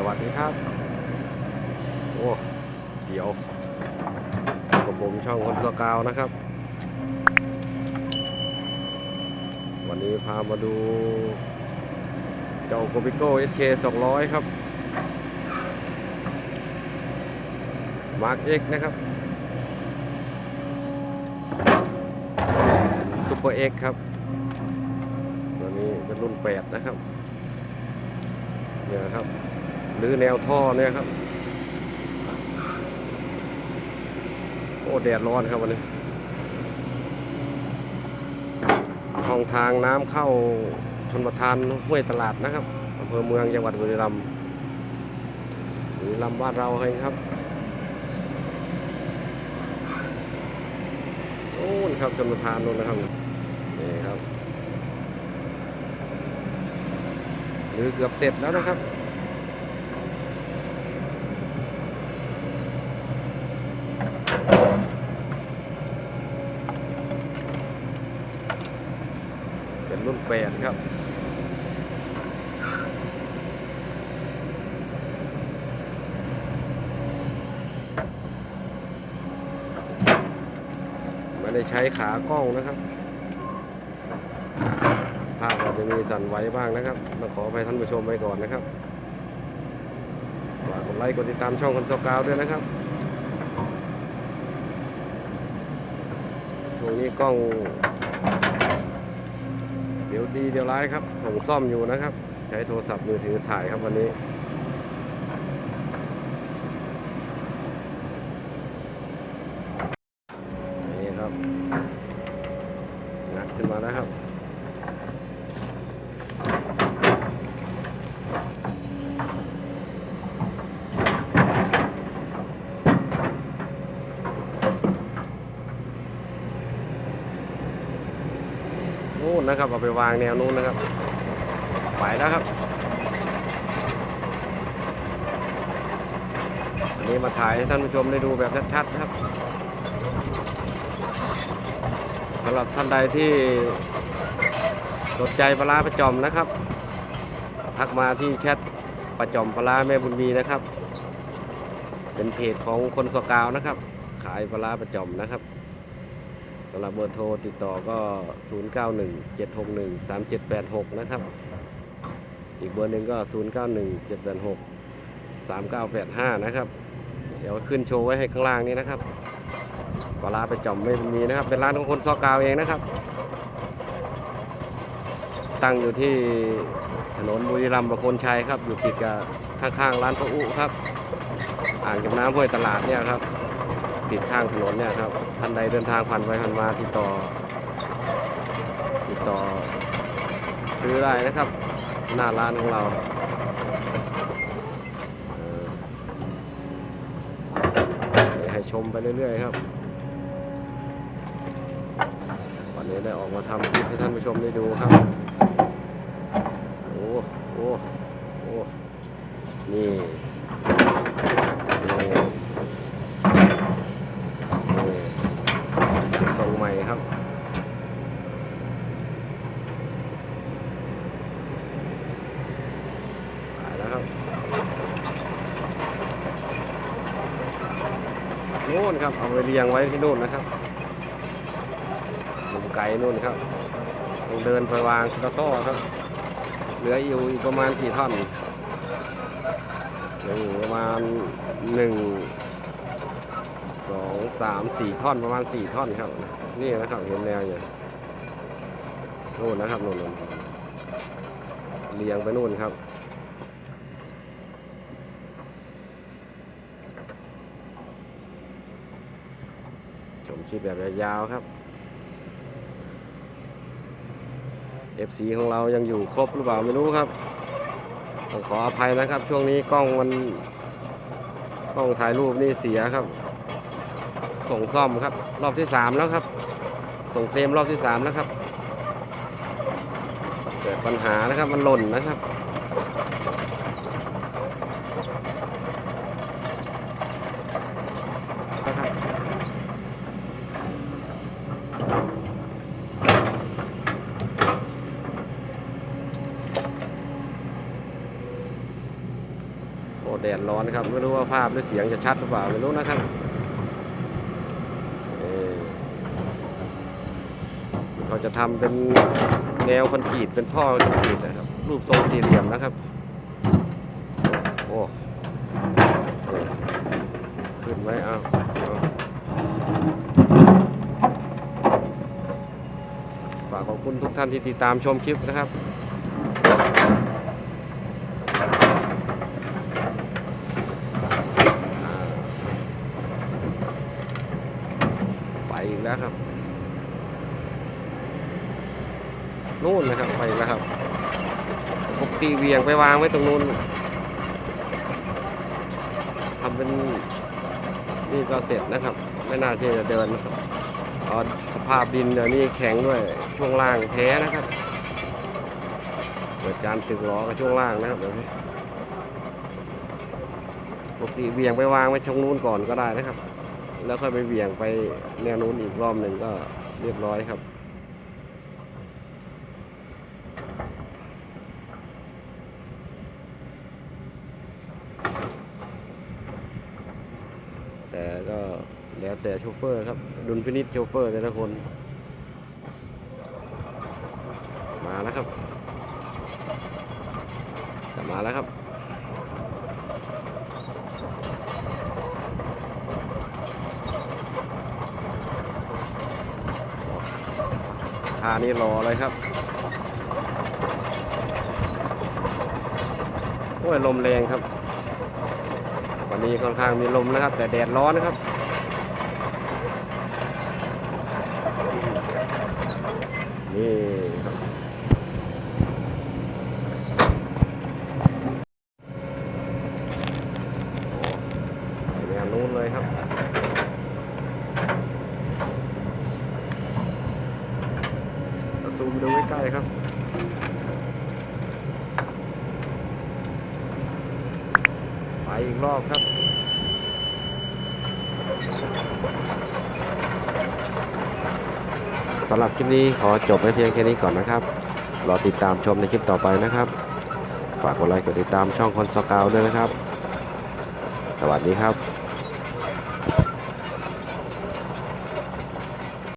สวัสดีครับ โอ้เสียวกับผมช่องคนสกาวนะครับ วันนี้พามาดู เจ้าโกบิโก้ SK 200ครับ มาร์ก X นะครับซูเปอร์ X ครับ ตัวนี้เป็นรุ่น8นะครับเนี่ยครับ หรือแนวท่อเนี่ยครับโอ้แดดร้อนครับวันนี้ช่องทางน้ำเข้าชนประทานห้วยตลาดนะครับอำเภอเมืองจังหวัดบุรีรัมย์บุรีรัมย์บ้านเราเองครับโอ้นครับชนประทานนู่นนะครับนี่ครับหรือเกือบเสร็จแล้วนะครับ เป็นรุ่นแปดครับไม่ได้ใช้ขากล้องนะครับภาพอาจจะมีสั่นไหวบ้างนะครับต้องขอไปท่านผู้ชมไว้ก่อนนะครับฝากกดไลค์กดติดตามช่องคนสกาวด้วยนะครับช่วงนี้กล้อง เดี๋ยวดีเดี๋ยวร้ายครับส่งซ่อมอยู่นะครับ ใช้โทรศัพท์มือถือถ่ายครับวันนี้นี่ครับงัดขึ้นมาแล้วครับ นู่นนะครับเอาไปวางแนวนู้นนะครับไปแล้วครับอันนี้มาถ่ายให้ท่านผู้ชมได้ดูแบบชัดๆนะครับสำหรับท่านใดที่สนใจปลาร้าประจอมนะครับ ทักมาที่แชทประจอมปลาร้าแม่บุญมีนะครับ เป็นเพจของคนสกาวนะครับ ขายปลาร้าประจอมนะครับ สำหรับเบอร์โทรติดต่อก็ 0 9 1 7 6 1 3 7 8 6 นะครับ อีกเบอร์หนึ่งก็ 0 9 1 7 8 6 3 9 8 5 นะครับ เดี๋ยวขึ้นโชว์ไว้ให้ข้างล่างนี้นะครับปลาไปจ่อมไม่มีนะครับ เป็นร้านของคนซอกาวเองนะครับ ตั้งอยู่ที่ถนนบุรีรัมย์ประโคนชัยครับ อยู่ติดกับข้างๆร้านพระอุครับ อ่างเก็บน้ำห้วยตลาดเนี่ยครับ ติดข้างถนนเนี่ยครับท่านใดเดินทางผ่านไปผ่านมาติดต่อ ติดต่อ ซื้อได้นะครับ หน้าร้านของเราเออให้ชมไปเรื่อยๆครับวันนี้ได้ออกมาทำคลิปให้ท่านผู้ชมได้ดูครับโอ้โอ้โอ้นี่ นี่ทรงใหม่ครับไปแล้วครับ โน่นครับ เอาไปเรียงไว้ที่นู่นนะครับหลุมไก่นู่นครับต้องเดินไปวางตะต้อครับ เหลืออยู่อีกประมาณกี่ท่อนเหลืออยู่ประมาณหนึ่งสองสามสี่ท่อนประมาณสี่ท่อนครับ นี่นะครับเห็นแนวอยู่นู่นนะครับนู่นนู่นเรียงไปนู่นครับ มคลิปแบบยาวๆครับ FC ของเรายังอยู่ครบหรือเปล่าไม่รู้ครับต้องขออภัยนะครับ ช่วงนี้กล้องมันกล้องถ่ายรูปนี่เสียครับ ส่งซ่อมครับ รอบที่สามแล้วครับ ส่งเคลมรอบที่สามแล้วครับเกิดปัญหานะครับมันหล่นนะครับ อ้แดดร้อนครับ ไม่รู้ว่าภาพหรือเสียงจะชัดหรือเปล่าไม่รู้นะครับเเขาจะทำเป็นแนวคอนกรีตเป็นท่อคอนกรีตนะครับ รูปทรงสี่เหลี่ยมนะครับ โอ้ขึ้นไว้เอาเอาฝากขอบคุณทุกท่านที่ติดตามชมคลิปนะครับ ไปอีก แล้วครับนู่นนะครับไปแล้วครับปกติเวียงไปวางไว้ตรงนู้นทำเป็นนี่ก็เสร็จนะครับ ไม่น่าที่จะเดินนะครับสภาพดินเดี๋ยวนี้แข็งด้วยช่วงล่างแท้นะครับเกิดการสึกหรอกับช่วงล่างนะครับเดี๋ยวนี้ปกติเวียงไปวางไว้ตรงนู้นก่อนก็ได้นะครับ แล้วค่อยไปเหวี่ยงไปแนวนู้นอีกรอบหนึ่งก็เรียบร้อยครับ แต่ก็แล้วแต่โชเฟอร์ครับดุลพินิจโชเฟอร์แต่ละคน มาแล้วครับมาแล้วครับ ท่านี่รอเลยครับ โอ้ยลมแรงครับ วันนี้ค่อนข้างมีลมนะครับ แต่แดดร้อนนะครับนี่ครับโอ้ไปแนวนู้นเลยครับ ก็ซูม ดูใกล้ๆครับไปอีกรอบครับสำหรับคลิปนี้ขอจบไว้เพียงแค่นี้ก่อนนะครับ รอติดตามชมในคลิปต่อไปนะครับ ฝากกดไลค์กดติดตามช่องคนสกาวด้วยนะครับ สวัสดีครับ